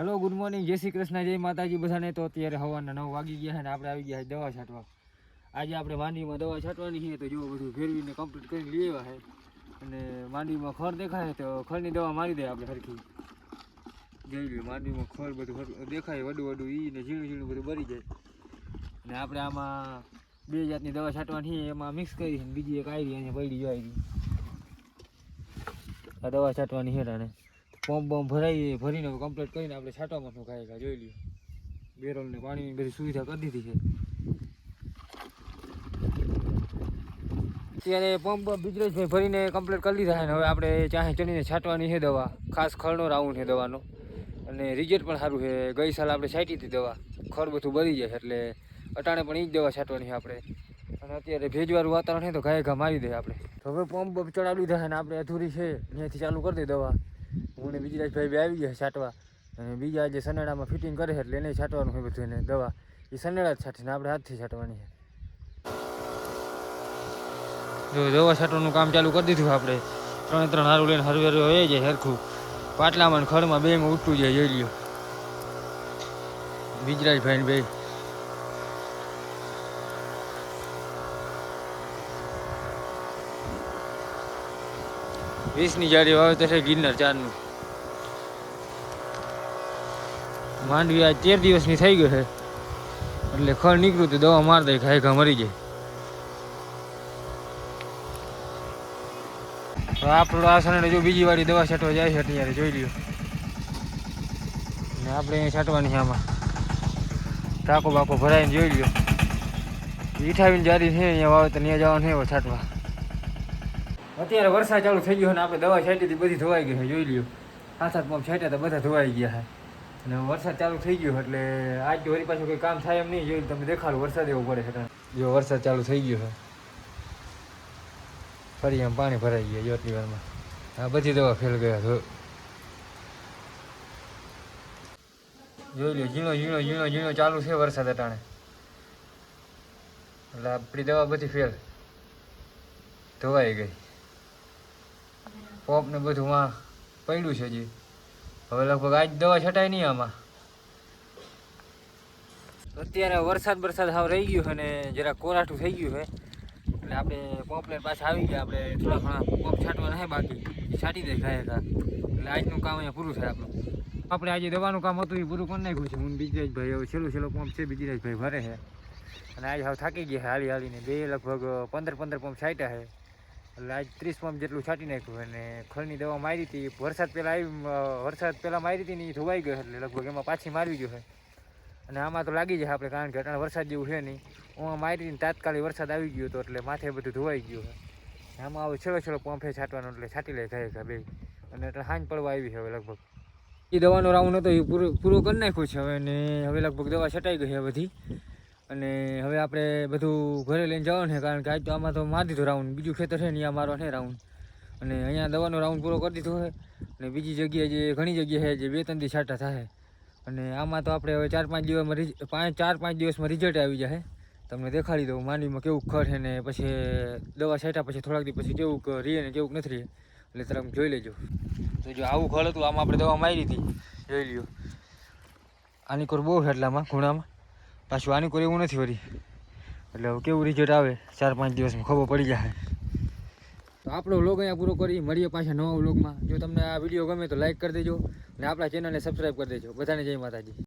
હાલો good morning જય શ્રી કૃષ્ણ, જય માતાજી બધાને. તો અત્યારે હવાના નવ વાગી ગયા છે ને આપણે આવી ગયા છે દવા છાંટવા. આજે આપણે માંડવીમાં દવા છાંટવાની છે, તો જો બધું ફેરવીને કમ્પ્લીટ કરીને લઈ આવ્યા છે. અને માંડવીમાં ખર દેખાય તો ખરની દવા મારી દે આપણે સરખી જઈ લ્યો, માંડવીમાં ખર બધું દેખાય, વડું વડું ઈ ને ઝીણું ઝીણું બધું ભરી જાય. અને આપણે આમાં બે જાતની દવા છાંટવાની છે, એમાં મિક્સ કરી છે બીજી એક આવી અહીંયા પડી જાય આ દવા છાંટવાની છે પંપ બમ્પ ભરાઈ ભરીને કમ્પ્લીટ કરીને આપણે છાંટવામાં શું ખાઈ જોઈ લ્યો. બેરોલને પાણીની બધી સુવિધા કરી દીધી છે. અત્યારે પંપ બિજરેશભાઈ ભરીને કમ્પ્લીટ કરી દીધા છે ને હવે આપણે ચાહે ચડીને છાંટવાની છે દવા, ખાસ ખળનો રાઉન્ડ છે દવાનો. અને રિઝલ્ટ પણ સારું છે. ગઈ સાલ આપણે છાંટી હતી દવા. ખર બધું બળી જાય એટલે અટાણે પણ એ જ દવા છાંટવાની છે આપણે. અને અત્યારે ભેજવાળું વાતાવરણ છે તો ઘાય ઘા મારી દે આપણે. હવે પંપ ચડાવી દીધા ને આપણે અધૂરી છે. ત્યાંથી ચાલુ કરી દે દવા. હું ને બીજરાજભાઈ બી આવી ગયા છાંટવા. અને બીજા જે સનેડામાં ફિટિંગ કરે છે એટલે એને છાંટવાનું હોય બધું દવા. એ સનેડા જ છાંટીને આપણે હાથથી છાંટવાની છે. જો દવા છાંટવાનું કામ ચાલુ કરી દીધું આપણે. ત્રણ ત્રણ હારું લઈને હરવે હારું હોય જાય સરખું પાટલામાં ને ખડમાં બેમાં ઉઠતું જાય જોઈ લ્યો બીજરાજભાઈ ભાઈ બે. વીસની વાવે તો છે ગિરનાર ચારનું. માંડવી આ તેર દિવસની થઈ ગઈ છે. એટલે ખળ નીકળ્યું તો દવા માર દે ખાઈ ઘા મરી જાય. આપણો આ જો બીજી વાળી દવા છાંટવા જાય છે અત્યારે, જોઈ લ્યો. ને આપણે અહીંયા છાંટવાની છે આમાં. ટાંકો બાકો ભરાઈને જોઈ લ્યો. ઈઠાવીને જારી છે અહીંયા વાવેતર ત્યાં જવાનું છે છાંટવા. અત્યારે વરસાદ ચાલુ થઈ ગયો ને આપણે દવા છાંટી હતી, બધી ધોવાઈ ગઈ છે, જોઈ લ્યો. હાથ પંપ છાંટ્યા તો બધા ધોવાઈ ગયા છે. અને વરસાદ ચાલુ થઈ ગયો એટલે આજ વળી પાછું કોઈ કામ થાય એમ નહીં. જોયું તમે દેખાડું, વરસાદ એવો પડે છે જો વરસાદ ચાલુ થઈ ગયો છે, ફરી એમ પાણી ભરાઈ ગયા જો આટલી વારમાં. આ બધી દવા ફેલ ગયા જો જોઈ લો, ઝીણો ઝીણો ઝીણો ઝીણો ચાલુ છે વરસાદ અટાણે. એટલે આપણી દવા બધી ફેલ. ધોવાઈ ગઈ. પોપ ને બધું માં પડ્યું છે હજી. હવે લગભગ આજ દવા છટાય નહીં આમાં. અત્યારે વરસાદ વરસાદ હાવ રહી ગયો અને જરા કોરાઠું થઈ ગયું છે. એટલે આપણે પોપલેટ પાછા આવી ગયા, આપણે થોડા ઘણા પોપ છાંટવાના નહીં બાકી. છાંટી દે ખાય હતા એટલે આજનું કામ અહીંયા પૂરું થાય આપણું. આપણે આજે દવાનું કામ હતું, એ પૂરું કરી નાખ્યું છે. હું બીજરાજભાઈ હવે છેલ્લું છેલ્લો પંપ છે બીજરાજભાઈ ભરે છે. અને આજે હવે થાકી ગયા હાલી હાલીને. બે લગભગ પંદર પંદર પંપ છાંટ્યા છે. આજ ત્રીસ પંપ જેટલું છાંટી નાખ્યું અને ખળની દવા મારી હતી. વરસાદ પહેલાં આવી વરસાદ પહેલાં મારી હતી ને એ ધોવાઈ ગયો એટલે લગભગ એમાં પાછી મારવી ગયો છે. અને આમાં તો લાગી જાય આપણે, કારણ કે અટાણે વરસાદ જેવું છે નહીં. હું મારી ને તાત્કાલિક વરસાદ આવી ગયો હતો એટલે માથે બધું ધોવાઈ ગયું છે. આમાં હવે છેલ્લો છેલ્લો પંપે છાંટવાનો એટલે છાંટી લે થાય ખા બે અને એટલે હાંજ પડવા આવી હવે લગભગ. એ દવાનો રાઉન્ડ હતો એ પૂરો પૂરો કરી નાખ્યો છે હવે ને હવે લગભગ દવા છટાઈ ગઈ છે બધી. અને હવે આપણે બધું ઘરે લઈને જવાનું છે, કારણ કે આજ તો આમાં તો મારી દીધો રાઉન્ડ બીજું ખેતર છે ને અહીંયા મારો છે રાઉન્ડ અને અહીંયા દવાનો રાઉન્ડ પૂરો કરી દીધો છે. અને બીજી જગ્યાએ જે ઘણી જગ્યાએ જે બે ત્રણ દિવસ છાંટા થાય. અને આમાં તો આપણે હવે ચાર પાંચ દિવસમાં પાંચ, ચાર પાંચ દિવસમાં રિઝલ્ટ આવી જાય. તમને દેખાડી દઉં માંડવીમાં કેવું ખર છે ને પછી દવા છાંટ્યા પછી થોડાક દિવસ પછી કેવું રીએ ને કેવું નથી રીએ. એટલે તમે જોઈ લેજો. તો જો આવું ખળ હતું, આમાં આપણે દવા મારી હતી. જોઈ લ્યો. આની કોર બહુ છે એટલામાં ખૂણામાં પાછું આની કોઈ એવું નથી વળી. એટલે હવે કેવું રિઝલ્ટ આવે? ચાર પાંચ દિવસમાં ખબર પડી જાય. તો આપણો વ્લોગ અહીંયા પૂરો કરી, મળીએ પાછા નવા વ્લોગમાં જો તમને આ વીડિયો ગમે તો લાઈક કરી દેજો અને આપણા ચેનલને સબસ્ક્રાઈબ કરી દેજો. બધાને જય માતાજી.